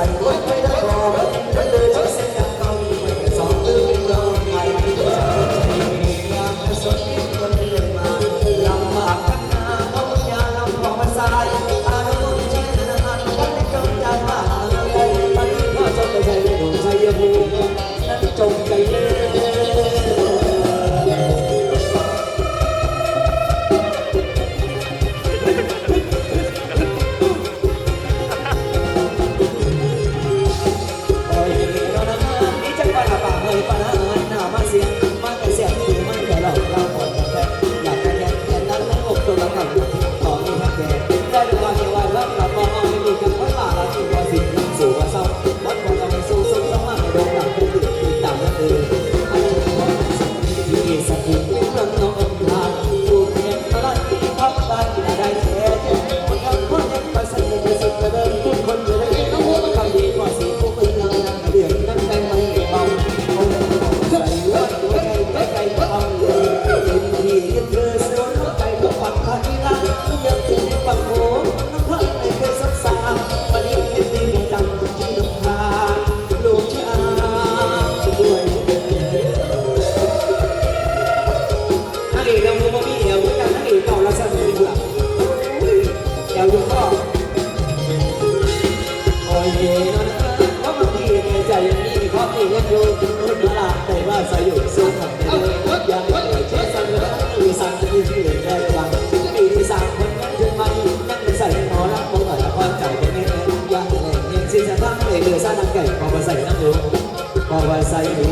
Like, โอเย่นอนเพราะบทีในใยังมีความตีกันอยู่คนลาต่ว่สายอยู่สู้กับเอยังไม่เชื่อสั่งเลยมีสั่งที่ชื่อกังปีที่สามคนนั้นถึงมันนั่งใส่หมอรับมือแต่พอใจคนนี้ยังยังสิจะตั้งเลยเดือดซ่านังไก่พอมาใส่น้ำรู้พอมาใส่หนี